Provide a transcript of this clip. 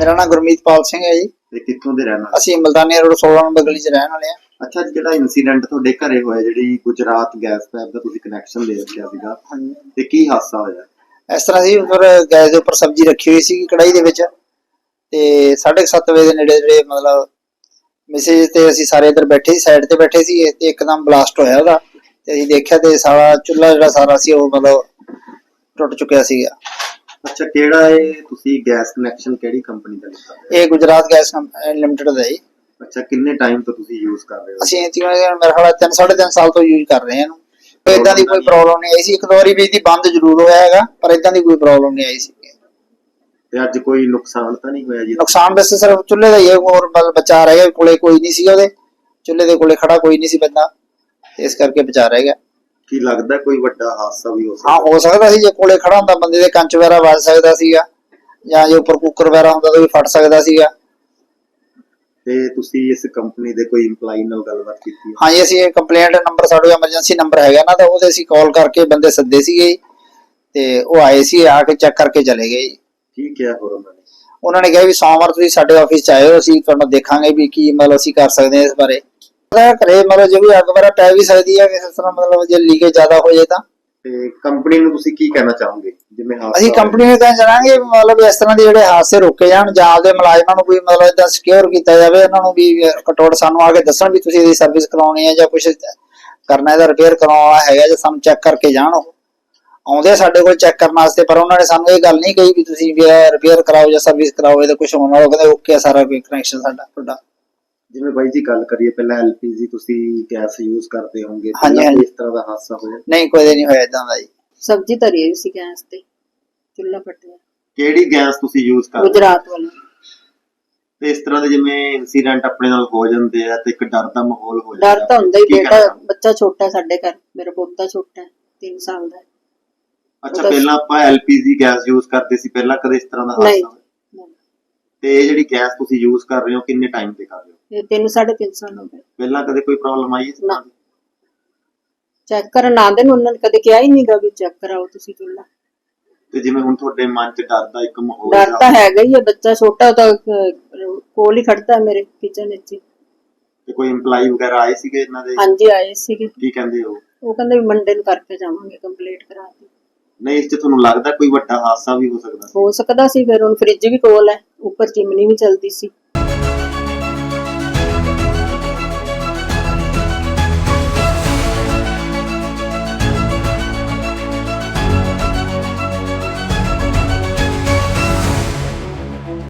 ਮੇਰਾ ਨਾਮ ਗੁਰਮੀਤਪਾਲ ਸਿੰਘ ਹੈ ਜੀ। ਤੇ ਕਿੱਥੋਂ ਦੇ ਰਹਿਣ ਵਾਲੇ? ਅਸੀਂ ਮਲਦਾਨੀ ਰੋਡ 16 ਨੰਬਰ ਗਲੀ 'ਚ ਰਹਿਣ ਵਾਲੇ ਹਾਂ। ਅੱਛਾ ਜਿਹੜਾ ਇਨਸੀਡੈਂਟ ਤੁਹਾਡੇ ਘਰੇ ਹੋਇਆ ਜਿਹੜੀ ਗੁਜਰਾਤ ਗੈਸ ਪਾਈਪ ਦਾ ਤੁਸੀਂ ਕਨੈਕਸ਼ਨ ਦੇ ਰੱਖਿਆ ਸੀਗਾ। ਤੇ ਕੀ ਹਾਦਸਾ ਹੋਇਆ? ਇਸ ਤਰ੍ਹਾਂ ਸੀ ਉੱਪਰ ਗੈਸ ਦੇ ਉੱਪਰ ਸਬਜ਼ੀ ਰੱਖੀ ਹੋਈ ਸੀ ਕੜਾਈ ਦੇ ਵਿੱਚ ਤੇ 7:30 ਵਜੇ ਦੇ ਨੇੜੇ ਜਿਹੜੇ ਮਤਲਬ ਮੈਸੇਜ ਤੇ ਅਸੀਂ ਸਾਰੇ ਇੱਧਰ ਬੈਠੇ ਸੀ ਸਾਈਡ ਤੇ ਬੈਠੇ ਸੀ ਤੇ ਇੱਕਦਮ ਬਲਾਸਟ ਹੋਇਆ ਉਹਦਾ ਤੇ ਅਸੀਂ ਦੇਖਿਆ ਤੇ ਸਾਰਾ ਚੁੱਲ੍ਹਾ ਜਿਹੜਾ ਸਾਰਾ ਸੀ ਉਹ ਮਤਲਬ ਟੁੱਟ ਚੁੱਕਿਆ ਸੀਗਾ। ਅੱਛਾ ਕਿਹੜਾ ਇਹ ਤੁਸੀਂ ਗੈਸ ਕਨੈਕਸ਼ਨ ਕਿਹੜੀ ਕੰਪਨੀ ਦਾ ਲਿੱਤਾ ਇਹ ਗੁਜਰਾਤ ਗੈਸ ਲਿਮਟਿਡ ਦਾ ਹੈ। ਅੱਛਾ ਕਿੰਨੇ ਟਾਈਮ ਤੋਂ ਤੁਸੀਂ ਯੂਜ਼ ਕਰ ਰਹੇ ਹੋ? ਅਸੀਂ ਇਹ ਤੀਵੇਂ ਮੇਰੇ ਖਿਆਲ 3 3.5 ਸਾਲ ਤੋਂ ਯੂਜ਼ ਕਰ ਰਹੇ ਹਾਂ ਇਹਨੂੰ। ਤੇ ਇਦਾਂ ਦੀ ਕੋਈ ਪ੍ਰੋਬਲਮ ਨਹੀਂ ਆਈ ਸੀ। ਇੱਕ ਦੋ ਵਾਰੀ ਵੀ ਇਹਦੀ ਬੰਦ ਜ਼ਰੂਰ ਹੋਇਆ ਹੈਗਾ ਪਰ ਇਦਾਂ ਦੀ ਕੋਈ ਪ੍ਰੋਬਲਮ ਨਹੀਂ ਆਈ ਸੀ। ਤੇ ਅੱਜ ਕੋਈ ਨੁਕਸਾਨ ਤਾਂ ਨਹੀਂ ਹੋਇਆ ਜੀ? ਨੁਕਸਾਨ ਵੈਸੇ ਸਿਰਫ ਚੁੱਲ੍ਹੇ ਦਾ ਹੀ ਹੈ ਹੋਰ ਬਲ ਬਚਾ ਰਹਿ ਗਿਆ ਕੋਲੇ ਕੋਈ ਨਹੀਂ ਸੀ ਉਹਦੇ। ਚੁੱਲ੍ਹੇ ਦੇ ਕੋਲੇ ਖੜਾ ਕੋਈ ਨਹੀਂ ਸੀ ਬੰਦਾ ਇਸ ਕਰਕੇ ਬਚਾ ਰਹਿ ਗਿਆ ਕੀ ਲੱਗਦਾ ਕੋਈ ਵੱਡਾ ਹਾਦਸਾ ਵੀ ਹੋ ਹਾਂ ਸਕਦਾ ਹੋ ਸਕਦਾ ਸੀ ਜੇ ਕੋਲੇ ਖੜਾ ਹੁੰਦਾ ਬੰਦੇ ਦੇ ਕੰਚ ਵਗੈਰਾ ਵੱਜ ਸਕਦਾ ਸੀਗਾ ਜਾਂ ਜੇ ਉੱਪਰ ਕੁੱਕਰ ਵਗੈਰਾ ਹੁੰਦਾ ਤਾਂ ਵੀ ਫਟ ਸਕਦਾ ਸੀਗਾ ਤੇ ਤੁਸੀਂ ਇਸ ਕੰਪਨੀ ਦੇ ਕੋਈ EMPLOYE ਨਾਲ ਗੱਲਬਾਤ ਕੀਤੀ ਹੈ? ਹਾਂ ਜੀ ਅਸੀਂ ਕੰਪਲੇਂਟ ਨੰਬਰ ਸਾਡਾ ਐਮਰਜੈਂਸੀ ਨੰਬਰ ਹੈਗਾ ਨਾ ਤਾਂ ਉਹਦੇ ਅਸੀਂ ਕਾਲ ਕਰਕੇ ਬੰਦੇ ਸੱਦੇ ਸੀਗੇ। ਤੇ ਉਹ ਆਏ ਸੀ ਆ ਕੇ ਚੈੱਕ ਕਰਕੇ ਚਲੇ ਗਏ ਜੀ। ਕੀ ਕਿਹਾ ਹੋਰ ਉਹਨਾਂ ਨੇ ਉਹਨਾਂ ਨੇ ਕਿਹਾ ਵੀ ਸੋਮਵਾਰ ਤੁਸੀਂ ਸਾਡੇ ਆਫਿਸ ਚ ਆਇਓ ਅਸੀਂ ਤੁਹਾਨੂੰ ਦੇਖਾਂਗੇ ਵੀ ਕੀ ਮਤਲਬ ਅਸੀਂ ਕਰ ਸਕਦੇ ਹਾਂ ਇਸ ਬਾਰੇ ਕਰੇ ਮਤਲਬ ਜੇ ਵੀ ਅੱਗ ਵਗੈਰਾ ਪੈ ਵੀ ਸਕਦੀ ਹੈ ਕਿਸੇ ਤਰ੍ਹਾਂ ਮਤਲਬ ਜੇ ਲੀਕੇਜ ਜ਼ਿਆਦਾ ਹੋ ਜਾਏ ਤਾਂ। ਤੇ ਕੰਪਨੀ ਨੂੰ ਤੁਸੀਂ ਕੀ ਕਹਿਣਾ ਚਾਹੋਗੇ? ਜਿਵੇਂ ਹਾਦਸਾ ਅਸੀਂ ਕੰਪਨੀ ਨੂੰ ਚਾਹਾਂਗੇ ਵੀ ਮਤਲਬ ਇਸ ਤਰ੍ਹਾਂ ਦੇ ਜਿਹੜੇ ਹਾਦਸੇ ਰੋਕੇ ਜਾਣ ਜਾਂ ਆਪਦੇ ਮੁਲਾਜ਼ਮਾਂ ਨੂੰ ਕੋਈ ਮਤਲਬ ਇਦਾਂ ਸਿਕਿਉਰ ਕੀਤਾ ਜਾਵੇ ਉਹਨਾਂ ਨੂੰ ਵੀ ਕਟੋੜ ਸਾਨੂੰ ਆ ਕੇ ਦੱਸਣ ਵੀ ਤੁਸੀਂ ਇਹਦੀ ਸਰਵਿਸ ਕਰਾਉਣੀ ਹੈ ਜਾਂ ਕੁਝ ਕਰਨਾ ਇਹਦਾ ਰਿਪੇਅਰ ਕਰਾਉਣਾ ਹੈਗਾ ਜਾਂ ਸਾਨੂੰ ਚੈੱਕ ਕਰਕੇ ਜਾਣ ਉਹ। ਆਉਂਦੇ ਸਾਡੇ ਕੋਲ ਚੈੱਕ ਕਰਨ ਵਾਸਤੇ ਪਰ ਉਹਨਾਂ ਨੇ ਸਾਨੂੰ ਇਹ ਗੱਲ ਨਹੀਂ ਕਹੀ ਵੀ ਤੁਸੀਂ ਵੀ ਰਿਪੇਅਰ ਕਰਾਓ ਜਾਂ ਸਰਵਿਸ ਕਰਾਓ ਇਹਦਾ ਕੁਝ ਹੋਣ ਉਹ ਕਹਿੰਦੇ ਓਕੇ ਸਾਰਾ ਕੋਈ ਕਨੈਕਸ਼ਨ ਸਾਡਾ ਤੁਹਾਡਾ ਜਿਵੇਂ ਬਾਈ ਜੀ ਗੱਲ ਕਰੀਏ ਪਹਿਲਾਂ ਐਲਪੀਜੀ ਤੁਸੀਂ ਗੈਸ ਯੂਜ਼ ਕਰਦੇ ਹੋਵੋਗੇ ਹਾਂਜੀ, ਪਹਿਲਾਂ ਹਾਂਜੀ। ਇਸ ਤਰ੍ਹਾਂ ਦਾ ਹਾਦਸਾ ਹੋਇਆ ਨਹੀਂ ਕੋਈ ਨਹੀਂ ਹੋਇਆ ਇਦਾਂ ਦਾ ਜੀ ਸਬਜ਼ੀ ਧਰੀ ਹੋਈ ਸੀ ਗੈਸ ਤੇ ਚੁੱਲ੍ਹਾ ਪੱਟਿਆ ਕਿਹੜੀ ਗੈਸ ਤੁਸੀਂ ਯੂਜ਼ ਕਰਦੇ ਹੋ? ਗੁਜਰਾਤ ਵਾਲਾ ਤੇ ਇਸ ਤਰ੍ਹਾਂ ਦੇ ਜਿਵੇਂ ਇਨਸੀਡੈਂਟ ਆਪਣੇ ਨਾਲ ਹੋ ਜਾਂਦੇ ਆ ਤੇ ਇੱਕ ਡਰ ਦਾ ਮਾਹੌਲ ਹੋ ਜਾਂਦਾ ਡਰ ਤਾਂ ਹੁੰਦਾ ਹੀ ਕੀ ਬੇਟਾ ਕਹਿਣਾ? ਬੱਚਾ ਛੋਟਾ ਹੈ ਸਾਡੇ ਘਰ ਮੇਰਾ ਪੋਤਾ ਛੋਟਾ ਹੈ 3 ਸਾਲ ਦਾ ਹੈ। ਅੱਛਾ ਉਹਦਾ- ਪਹਿਲਾਂ ਆਪਾਂ ਐਲਪੀਜੀ ਗੈਸ ਯੂਜ਼ ਕਰਦੇ ਸੀ ਪਹਿਲਾਂ ਕਦੇ ਇਸ ਤਰ੍ਹਾਂ ਦਾ ਹਾਦਸਾ ਨਹੀਂ ਹੋਇਆ? ਤੇ ਇਹ ਜਿਹੜੀ ਗੈਸ ਤੁਸੀਂ ਯੂਜ਼ ਕਰ ਰਹੇ ਹੋ ਕਿੰਨੇ ਟਾਈਮ ਤੇ ਕਰ ਰਹੇ ਹੋ? ਇਹ 3 3.5 ਸਾਲ ਹੋ ਗਏ ਪਹਿਲਾਂ ਕਦੇ ਕੋਈ ਪ੍ਰੋਬਲਮ ਆਈ ਇਸ ਦੀ? ਚੈੱਕ ਕਰਨ ਆਉਂਦੇ ਨੇ ਉਹਨਾਂ ਨੇ ਕਦੇ ਕਿਹਾ ਹੀ ਨਹੀਂਗਾ ਵੀ ਚੈੱਕ ਕਰਾਓ ਤੁਸੀਂ ਚੁੱਲ੍ਹਾ ਤੇ ਜਿਵੇਂ ਹੁਣ ਤੁਹਾਡੇ ਮਨ 'ਚ ਡਰ ਦਾ ਇੱਕ ਮਾਹੌਲ ਡਰ ਤਾਂ ਹੈਗਾ ਹੀ ਹੈ ਬੱਚਾ ਛੋਟਾ ਉਹ ਤਾਂ ਅਹ, ਕੋਲ ਹੀ ਖੜਦਾ ਹੈ ਮੇਰੇ ਕਿਚਨ ਵਿੱਚ ਹੀ। ਤੇ ਕੋਈ EMPLOYE ਵਗੈਰਾ ਆਏ ਸੀਗੇ ਇਹਨਾਂ ਦੇ? ਹਾਂਜੀ ਆਏ ਸੀਗੇ। ਕੀ ਕਹਿੰਦੇ ਹੋ ਉਹ ਕਹਿੰਦੇ ਵੀ ਮੰਡੇ ਨੂੰ ਕਰਕੇ ਜਾਵਾਂਗੇ ਕੰਪਲੀਟ ਕਰਾ ਕੇ। ਨਹੀਂ ਇਸ 'ਚ ਤੁਹਾਨੂੰ ਲੱਗਦਾ ਕੋਈ ਵੱਡਾ ਹਾਦਸਾ ਵੀ ਹੋ ਸਕਦਾ ਹੋ ਸਕਦਾ ਸੀ, ਫਿਰ ਹੁਣ ਫ੍ਰਿਜ ਵੀ ਕੋਲ ਹੈ, ਉੱਪਰ ਚਿਮਨੀ ਵੀ ਚਲਦੀ ਸੀ।